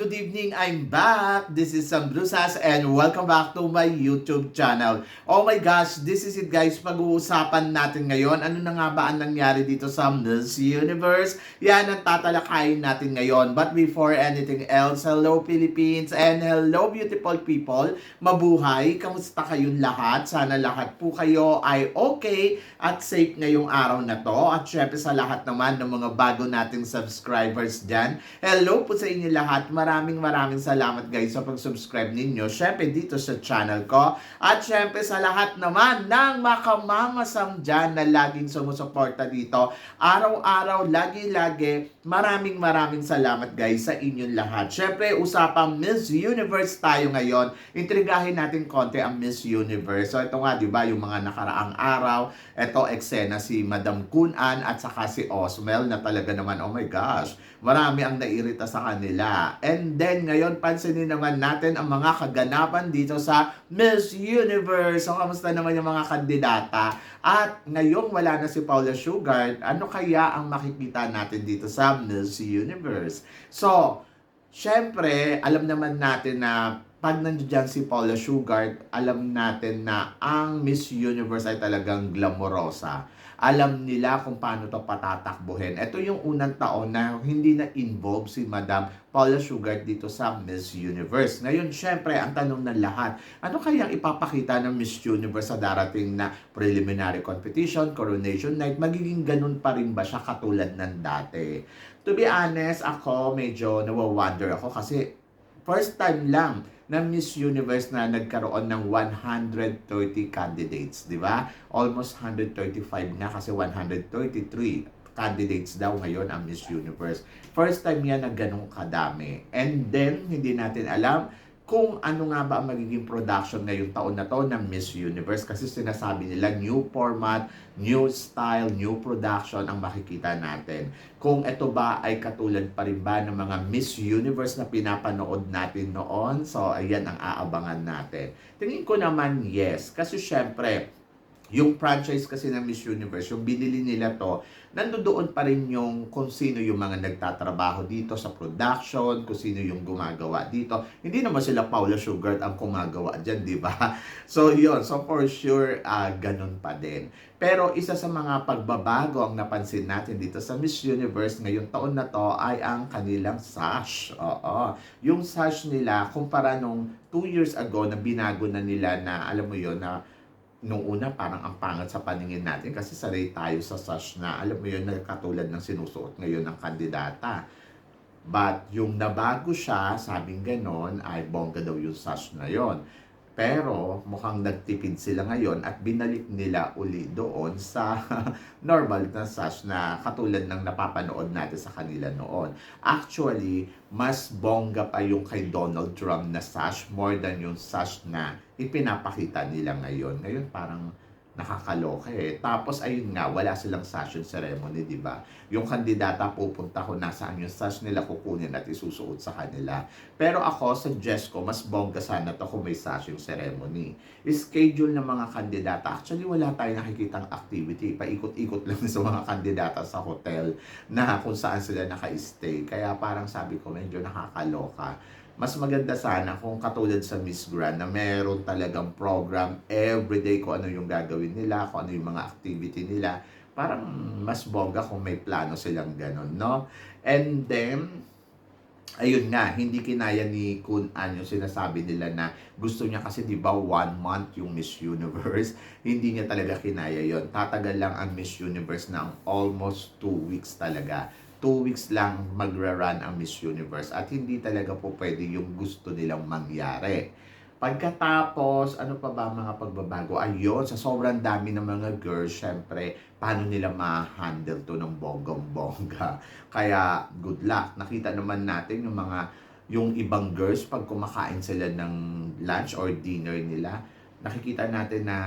Good evening! I'm back! This is Sam Brusas and welcome back to my YouTube channel. Oh my gosh, this is it guys. Pag-uusapan natin ngayon. Ano na nga ba ang nangyari dito sa Miss Universe? Yan ang tatalakayin natin ngayon. But before anything else, hello Philippines and hello beautiful people. Mabuhay! Kamusta kayong lahat? Sana lahat po kayo ay okay at safe ngayong araw na to. At syempre sa lahat naman ng mga bago nating subscribers dyan. Hello po sa inyo lahat. Maraming maraming salamat guys sa pag-subscribe ninyo. Syempre dito sa channel ko. At syempre sa lahat naman ng makamamasam dyan na laging sumusuporta dito. Araw-araw, lagi-lagi. Maraming maraming salamat guys sa inyong lahat. Syempre usapang Miss Universe tayo ngayon. Intrigahin natin konti ang Miss Universe. So ito nga, di ba, yung mga nakaraang araw, ito eksena si Madam Kunan at saka si Osmel na talaga naman, oh my gosh, marami ang nairita sa kanila. And then ngayon, pansinin naman natin ang mga kaganapan dito sa Miss Universe. So, kamusta naman yung mga kandidata? At ngayong wala na si Paula Sugar, ano kaya ang makikita natin dito sa Miss Universe? So, syempre, alam naman natin na pag nandiyan si Paula Sugar, alam natin na ang Miss Universe ay talagang glamorosa alam nila kung paano to patatakbuhin. Ito yung unang taon na hindi na involve si Madam Paula Sugar dito sa Miss Universe. Ngayon, syempre, ang tanong ng lahat, ano kaya ipapakita ng Miss Universe sa darating na preliminary competition, coronation night? Magiging ganun pa rin ba siya katulad ng dati? To be honest, ako medyo nawa-wonder ako kasi first time lang na Miss Universe na nagkaroon ng 130 candidates, di ba? Almost 135 na kasi 133 candidates daw ngayon ang Miss Universe. First time yan na ganun kadami. And then, hindi natin alam kung ano nga ba ang magiging production ngayong taon na to ng Miss Universe kasi sinasabi nila new format, new style, new production ang makikita natin. Kung ito ba ay katulad pa rin ba ng mga Miss Universe na pinapanood natin noon, so ayan ang aabangan natin. Tingin ko naman yes, kasi syempre, yung franchise kasi ng Miss Universe, yung binili nila to, nandoon pa rin yung kung sino yung mga nagtatrabaho dito sa production, kung sino yung gumagawa dito. Hindi naman sila Paula Sugar ang gumagawa dyan, di ba? So, yun. So, for sure, uh, ganun pa din. Pero isa sa mga pagbabago ang napansin natin dito sa Miss Universe ngayong taon na to ay ang kanilang sash. Oo. Yung sash nila, kumpara nung 2 years ago na binago na nila na, alam mo yon na nung una parang ang pangat sa paningin natin kasi sanay tayo sa sash na alam mo yun na katulad ng sinusuot ngayon ng kandidata. But yung nabago siya, sabing ganon, ay bongga daw yung sash na yon. Pero mukhang nagtipid sila ngayon at binalik nila uli doon sa normal na sash na katulad ng napapanood natin sa kanila noon. Actually, mas bongga pa yung kay Donald Trump na sash more than yung sash na ipinapakita nila ngayon. Ngayon parang nakakaloka eh. Tapos ayun nga, wala silang session ceremony, di ba? Yung kandidata pupunta ko nasaan yung sash nila kukunin at isusuot sa kanila. Pero ako, suggest ko, mas bongga sana to kung may session ceremony. Schedule ng mga kandidata. Actually, wala tayong nakikitang activity. Paikot-ikot lang sa mga kandidata sa hotel na kung saan sila naka-stay. Kaya parang sabi ko, medyo nakakaloka mas maganda sana kung katulad sa Miss Grand na meron talagang program everyday kung ano yung gagawin nila, kung ano yung mga activity nila. Parang mas bongga kung may plano silang ganun, no? And then, ayun nga, hindi kinaya ni Kun An yung sinasabi nila na gusto niya kasi di ba one month yung Miss Universe. hindi niya talaga kinaya yon Tatagal lang ang Miss Universe ng almost two weeks talaga two weeks lang magra-run ang Miss Universe at hindi talaga po pwede yung gusto nilang mangyari. Pagkatapos, ano pa ba mga pagbabago? Ayun, sa sobrang dami ng mga girls, syempre, paano nila ma-handle to ng bonggang-bongga. Kaya, good luck. Nakita naman natin yung mga, yung ibang girls, pag kumakain sila ng lunch or dinner nila, nakikita natin na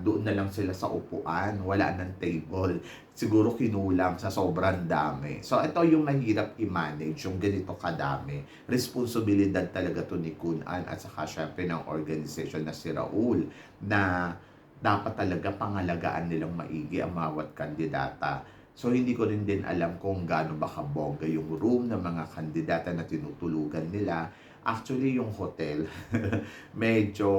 doon na lang sila sa upuan, wala ng table. Siguro kinulang sa sobrang dami. So ito yung mahirap i-manage, yung ganito kadami. Responsibilidad talaga to ni Kun An at saka syempre ng organization na si Raul na dapat talaga pangalagaan nilang maigi ang bawat kandidata. So hindi ko rin din alam kung gaano ba kabongga yung room ng mga kandidata na tinutulugan nila. Actually, yung hotel, medyo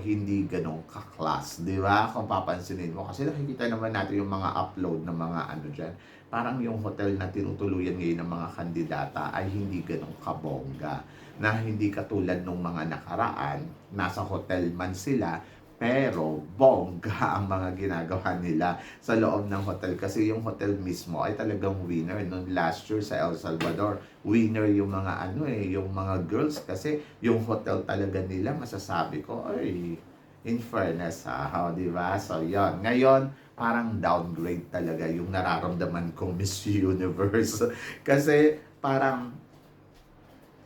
hindi ganong kaklas, di ba? Kung papansinin mo. Kasi nakikita naman natin yung mga upload ng mga ano dyan. Parang yung hotel na tinutuluyan ngayon ng mga kandidata ay hindi ganong kabongga. Na hindi katulad nung mga nakaraan, nasa hotel man sila, pero bongga ang mga ginagawa nila sa loob ng hotel. Kasi yung hotel mismo ay talagang winner. Noon last year sa El Salvador winner yung mga ano eh yung mga girls. Kasi yung hotel talaga nila masasabi ko ay in fairness ha, oh, di ba? So, yon Ngayon, parang downgrade talaga yung nararamdaman kong Miss Universe. Kasi, parang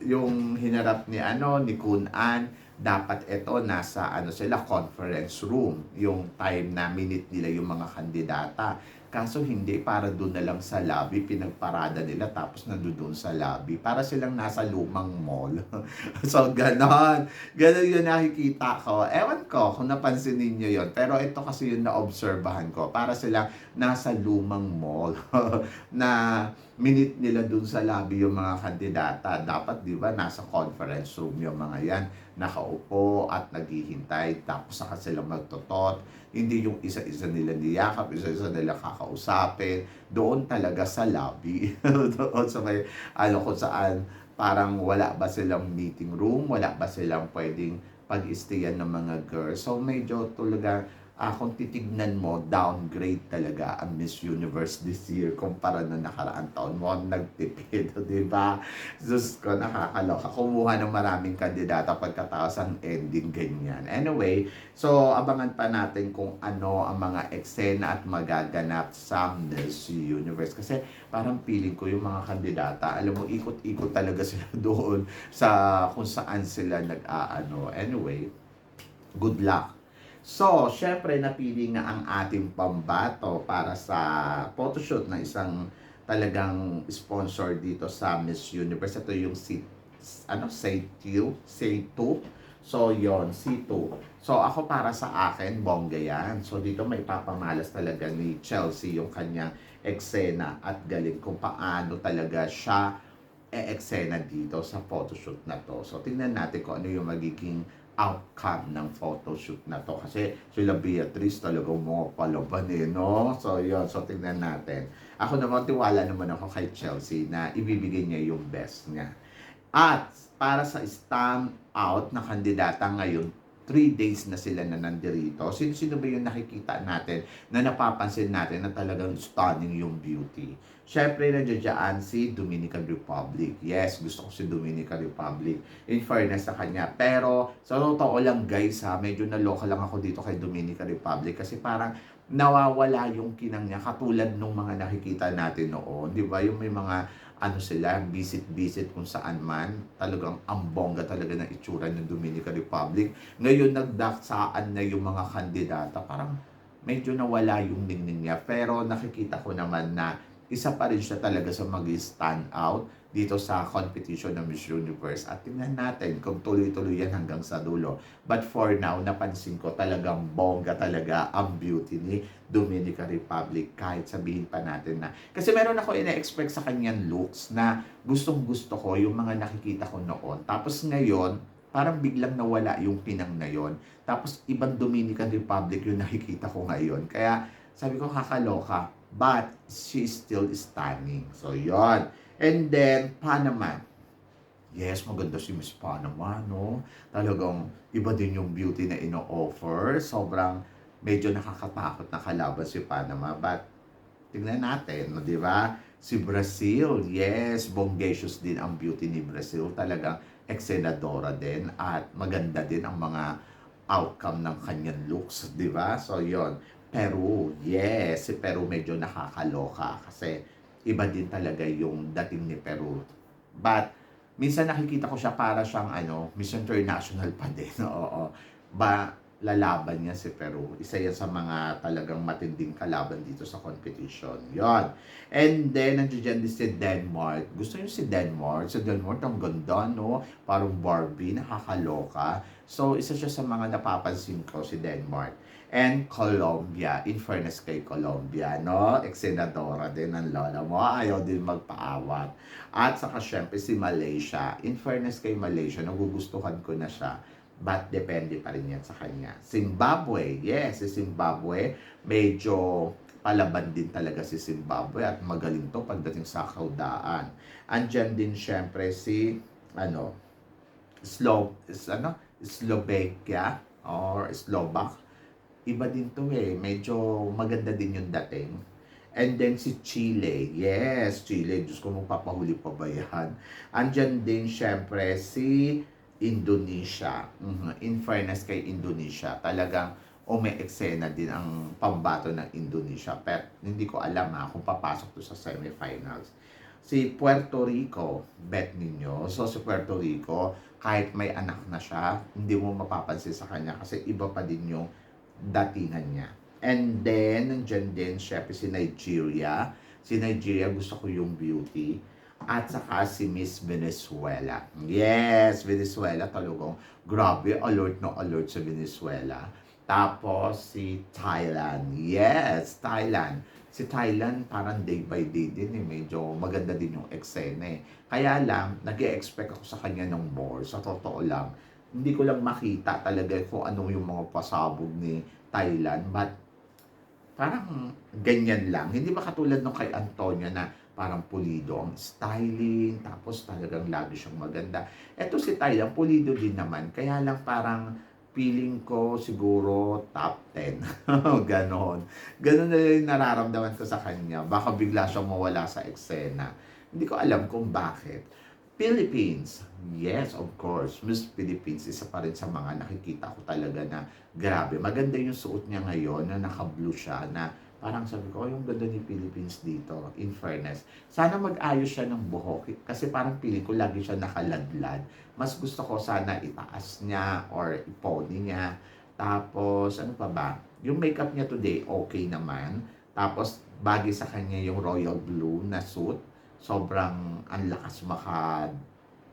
yung hinarap ni ano ni Kun An dapat ito nasa ano sila conference room yung time na minute nila yung mga kandidata kaso hindi para doon na lang sa lobby pinagparada nila tapos nandoon sa lobby para silang nasa lumang mall so ganon ganon yung nakikita ko ewan ko kung napansin ninyo yon pero ito kasi yung naobserbahan ko para silang nasa lumang mall na minute nila dun sa lobby yung mga kandidata. Dapat, di ba, nasa conference room yung mga yan. Nakaupo at naghihintay. Tapos saka sila magtotot. Hindi yung isa-isa nila niyakap, isa-isa nila kakausapin. Doon talaga sa lobby. Doon sa may, ano kung saan, parang wala ba silang meeting room, wala ba silang pwedeng pag-stayan ng mga girls. So medyo talaga ah, kung titignan mo, downgrade talaga ang Miss Universe this year kumpara na nakaraan taon mo nagtipid, di ba? Diyos ko, nakakaloka. Kumuha ng maraming kandidata pagkatapos ang ending ganyan. Anyway, so abangan pa natin kung ano ang mga eksena at magaganap sa Miss Universe. Kasi parang feeling ko yung mga kandidata, alam mo, ikot-ikot talaga sila doon sa kung saan sila nag-aano. Anyway, good luck So, syempre napili nga ang ating pambato para sa photoshoot na isang talagang sponsor dito sa Miss Universe. Ito yung si ano, say 2, say 2. So, yon C2. So, ako para sa akin, bongga yan. So, dito may papamalas talaga ni Chelsea yung kanyang eksena at galing kung paano talaga siya e-eksena dito sa photoshoot na to. So, tingnan natin kung ano yung magiging outcome ng photoshoot na to. Kasi sila Beatrice talagang mga palaban eh, no? So, yun. So, tingnan natin. Ako naman, tiwala naman ako kay Chelsea na ibibigay niya yung best niya. At para sa stand out na kandidata ngayon, 3 days na sila na nandirito. Sino-sino ba yung nakikita natin na napapansin natin na talagang stunning yung beauty? Siyempre, nandiyan si Dominican Republic. Yes, gusto ko si Dominican Republic. In fairness sa kanya. Pero, sa totoo lang guys ha, medyo naloka lang ako dito kay Dominican Republic kasi parang nawawala yung kinang niya katulad nung mga nakikita natin noon. Di ba? Yung may mga ano sila, visit-visit kung saan man. Talagang ang bongga talaga ng itsura ng Dominican Republic. Ngayon, nagdaksaan na yung mga kandidata. Parang medyo nawala yung ningning niya. Pero nakikita ko naman na isa pa rin siya talaga sa mag-stand out dito sa competition ng Miss Universe. At tingnan natin kung tuloy-tuloy yan hanggang sa dulo. But for now, napansin ko talagang bongga talaga ang beauty ni Dominican Republic kahit sabihin pa natin na. Kasi meron ako ina-expect sa kanyang looks na gustong gusto ko yung mga nakikita ko noon. Tapos ngayon, parang biglang nawala yung pinang na yon. Tapos ibang Dominican Republic yung nakikita ko ngayon. Kaya sabi ko kakaloka, but she is still stunning. So yon And then, Panama. Yes, maganda si Miss Panama, no? Talagang iba din yung beauty na ino-offer. Sobrang medyo nakakatakot na kalaban si Panama. But, tingnan natin, no, di ba? Si Brazil, yes, bongacious din ang beauty ni Brazil. Talagang exenadora din at maganda din ang mga outcome ng kanyang looks, di ba? So, yon Peru, yes, si Peru medyo nakakaloka kasi iba din talaga yung dating ni Peru. But, minsan nakikita ko siya para siyang ano, Miss International pa din. Oo. Ba, lalaban niya si Peru. Isa yan sa mga talagang matinding kalaban dito sa competition. Yon. And then, nandiyan din si Denmark. Gusto niyo si Denmark? Si Denmark, ang ganda, no? Parang Barbie, nakakaloka. So, isa siya sa mga napapansin ko, si Denmark. And Colombia, in fairness kay Colombia, no? Ex-senadora din ng lola mo, ayaw din magpaawat. At saka syempre si Malaysia, in fairness kay Malaysia, nagugustuhan ko na siya but depende pa rin yan sa kanya. Zimbabwe, yes, si Zimbabwe, medyo palaban din talaga si Zimbabwe at magaling to pagdating sa kaudaan. Andyan din syempre si, ano, Slo, ano, Slovakia or Slovak. Iba din to eh, medyo maganda din yung dating. And then si Chile, yes, Chile, Diyos ko magpapahuli pa ba yan? Andyan din syempre si Indonesia. Mhm. In fairness kay Indonesia, talagang o may eksena din ang pambato ng Indonesia. Pero hindi ko alam ha kung papasok to sa semifinals. Si Puerto Rico, bet ninyo. So si Puerto Rico, kahit may anak na siya, hindi mo mapapansin sa kanya kasi iba pa din yung datingan niya. And then, nandyan din, syempre si Nigeria. Si Nigeria, gusto ko yung beauty at saka si Miss Venezuela. Yes, Venezuela talagang grabe, alert na alert sa Venezuela. Tapos si Thailand. Yes, Thailand. Si Thailand parang day by day din eh. Medyo maganda din yung eksena eh. Kaya lang, nag expect ako sa kanya ng more. Sa totoo lang, hindi ko lang makita talaga kung ano yung mga pasabog ni Thailand. But parang ganyan lang. Hindi ba katulad nung kay Antonia na parang pulido ang styling, tapos talagang lagi siyang maganda. Eto si Thailand, pulido din naman. Kaya lang parang feeling ko siguro top 10. Ganon. Ganon na yung nararamdaman ko sa kanya. Baka bigla siyang mawala sa eksena. Hindi ko alam kung bakit. Philippines. Yes, of course. Miss Philippines, isa pa rin sa mga nakikita ko talaga na grabe. Maganda yung suot niya ngayon na naka-blue siya na parang sabi ko, oh, yung ganda ni Philippines dito, in fairness. Sana mag-ayos siya ng buhok kasi parang piling ko lagi siya nakaladlad. Mas gusto ko sana itaas niya or ipony niya. Tapos, ano pa ba? Yung makeup niya today, okay naman. Tapos, bagay sa kanya yung royal blue na suit. Sobrang ang lakas maka,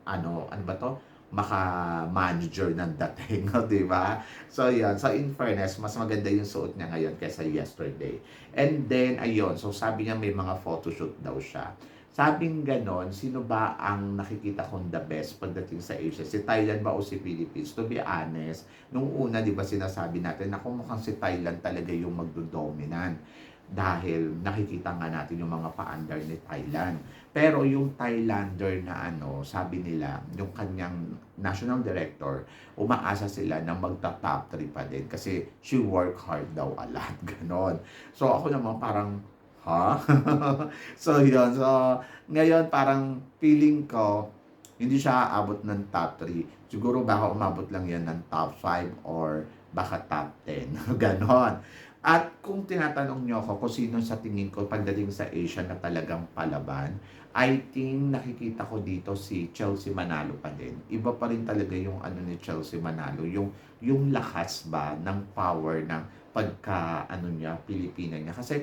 ano, ano ba to? maka-manager ng dating, di ba? So, yan. So, in fairness, mas maganda yung suot niya ngayon kaysa yesterday. And then, ayun. So, sabi niya may mga photoshoot daw siya. Sabing ganon, sino ba ang nakikita kong the best pagdating sa Asia? Si Thailand ba o si Philippines? To be honest, nung una, di ba sinasabi natin, na kung mukhang si Thailand talaga yung magdodominant dahil nakikita nga natin yung mga paandar ni Thailand. Pero yung Thailander na ano, sabi nila, yung kanyang national director, umaasa sila na magta-top 3 pa din kasi she work hard daw a lot, ganon. So ako naman parang, ha? so yun, so ngayon parang feeling ko, hindi siya aabot ng top 3. Siguro baka umabot lang yan ng top 5 or baka top 10. ganon. At kung tinatanong niyo ako kung sino sa tingin ko pagdating sa Asia na talagang palaban, I think nakikita ko dito si Chelsea Manalo pa din. Iba pa rin talaga yung ano ni Chelsea Manalo, yung yung lakas ba ng power ng pagka ano niya, Pilipina niya. Kasi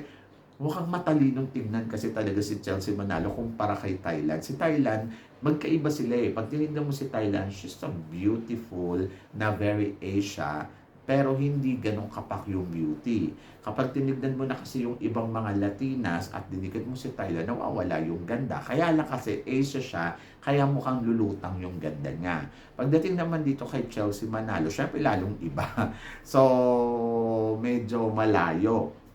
mukhang matalinong tingnan kasi talaga si Chelsea Manalo kumpara kay Thailand. Si Thailand, magkaiba sila eh. Pag tinignan mo si Thailand, she's so beautiful na very Asia pero hindi ganong kapak yung beauty. Kapag tinignan mo na kasi yung ibang mga Latinas at dinikit mo si Tyler, nawawala yung ganda. Kaya lang kasi Asia siya, kaya mukhang lulutang yung ganda niya. Pagdating naman dito kay Chelsea Manalo, syempre lalong iba. So, medyo malayo.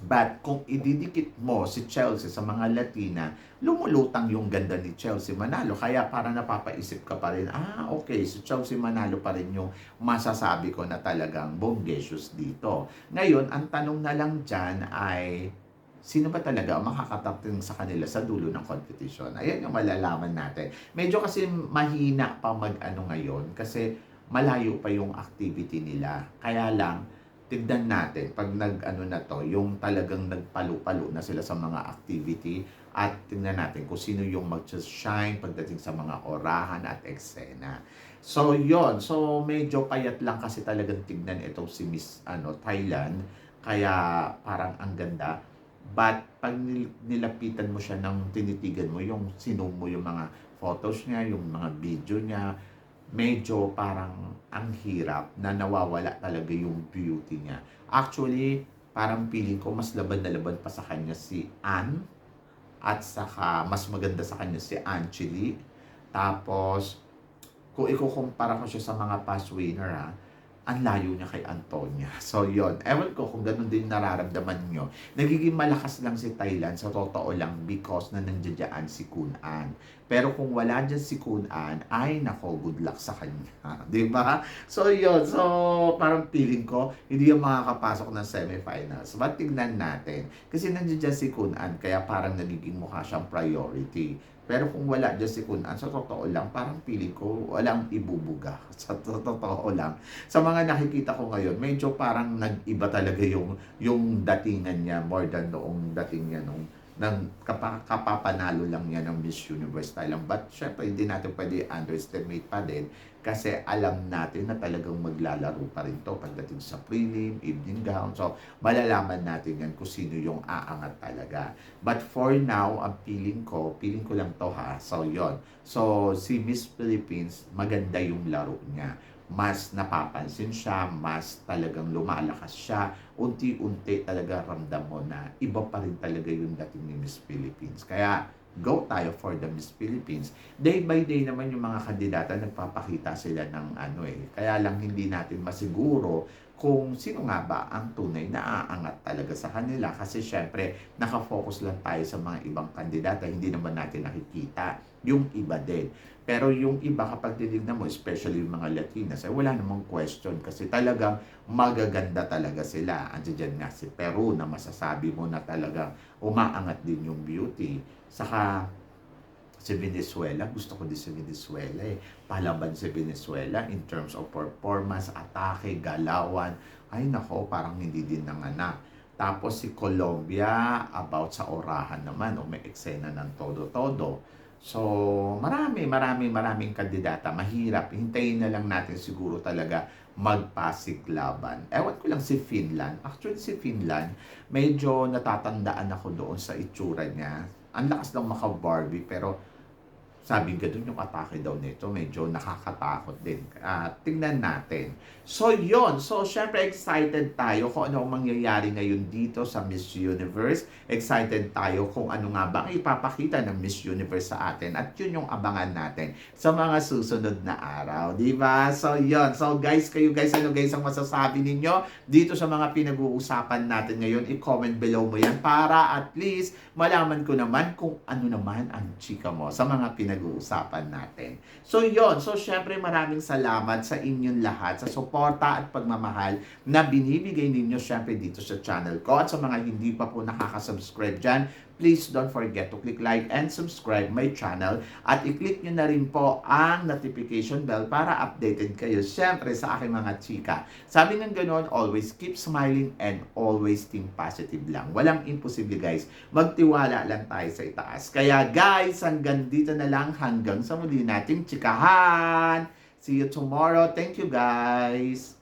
But kung ididikit mo si Chelsea sa mga Latina, lumulutang yung ganda ni Chelsea Manalo. Kaya para napapaisip ka pa rin, ah, okay, si Chelsea Manalo pa rin yung masasabi ko na talagang bonggesius dito. Ngayon, ang tanong na lang dyan ay, sino ba talaga ang makakatating sa kanila sa dulo ng competition? Ayan yung malalaman natin. Medyo kasi mahina pa mag-ano ngayon kasi malayo pa yung activity nila. Kaya lang, tignan natin pag nag ano na to, yung talagang nagpalo-palo na sila sa mga activity, at tingnan natin kung sino yung mag-shine pagdating sa mga orahan at eksena. So, yon So, medyo payat lang kasi talagang tignan itong si Miss ano, Thailand. Kaya parang ang ganda. But pag nil- nilapitan mo siya ng tinitigan mo, yung sinum mo yung mga photos niya, yung mga video niya, medyo parang ang hirap na nawawala talaga yung beauty niya. Actually, parang feeling ko mas laban na laban pa sa kanya si Anne at saka mas maganda sa kanya si Angeli. Tapos, kung ikukumpara ko siya sa mga past winner ha, ang layo niya kay Antonia. So, yon Ewan ko kung ganun din nararamdaman nyo. Nagiging malakas lang si Thailand sa totoo lang because na nandiyan si Kun An. Pero kung wala dyan si Kun An, ay nako, good luck sa kanya. Di ba? So, yon So, parang feeling ko, hindi yung makakapasok ng semifinals. But tignan natin. Kasi nandiyan si Kun An, kaya parang nagiging mukha siyang priority. Pero kung wala dyan si Kun An, sa totoo lang, parang feeling ko walang ibubuga. Sa to- totoo lang. Sa mga nakikita ko ngayon, medyo parang nag-iba talaga yung, yung datingan niya more than noong dating niya nung ng kapa, kapapanalo lang niya ng Miss Universe Thailand. But syempre, hindi natin pwede underestimate pa din kasi alam natin na talagang maglalaro pa rin to pagdating sa prelim, evening gown. So, malalaman natin yan kung sino yung aangat talaga. But for now, ang feeling ko, feeling ko lang to ha. So, yon So, si Miss Philippines, maganda yung laro niya. Mas napapansin siya, mas talagang lumalakas siya. Unti-unti talaga ramdam mo na iba pa rin talaga yung dating ni Miss Philippines. Kaya, go tayo for the Miss Philippines. Day by day naman yung mga kandidata nagpapakita sila ng ano eh. Kaya lang hindi natin masiguro kung sino nga ba ang tunay na aangat talaga sa kanila. Kasi syempre, nakafocus lang tayo sa mga ibang kandidata. Hindi naman natin nakikita yung iba din. Pero yung iba kapag tinignan mo, especially yung mga Latinas, ay wala namang question kasi talagang magaganda talaga sila. Andiyan dyan nga si Peru na masasabi mo na talagang umaangat din yung beauty. Saka si Venezuela, gusto ko din si Venezuela eh. Palaban si Venezuela in terms of performance, atake, galawan. Ay nako, parang hindi din nanganak. Tapos si Colombia, about sa orahan naman, o may eksena ng todo-todo. So, marami, marami, maraming kandidata. Mahirap. Hintayin na lang natin siguro talaga magpasig laban. Ewan ko lang si Finland. Actually, si Finland, medyo natatandaan ako doon sa itsura niya. Ang lakas ng maka-Barbie, pero sabi doon yung atake daw nito, medyo nakakatakot din. Ah, tingnan natin. So, yon So, syempre excited tayo kung ano ang mangyayari ngayon dito sa Miss Universe. Excited tayo kung ano nga ba ang ipapakita ng Miss Universe sa atin. At yun yung abangan natin sa mga susunod na araw. di ba So, yon So, guys, kayo guys, ano guys ang masasabi ninyo dito sa mga pinag-uusapan natin ngayon? I-comment below mo yan para at least malaman ko naman kung ano naman ang chika mo sa mga pinag-uusapan natin. So, yon So, syempre maraming salamat sa inyong lahat sa suporta at pagmamahal na binibigay ninyo syempre dito sa channel ko. At sa mga hindi pa po nakaka-subscribe dyan, please don't forget to click like and subscribe my channel at i-click nyo na rin po ang notification bell para updated kayo syempre sa aking mga chika. Sabi ng ganon, always keep smiling and always think positive lang. Walang imposible guys. Magtiwala lang tayo sa itaas. Kaya guys, hanggang dito na lang hanggang sa muli nating chikahan. See you tomorrow. Thank you guys.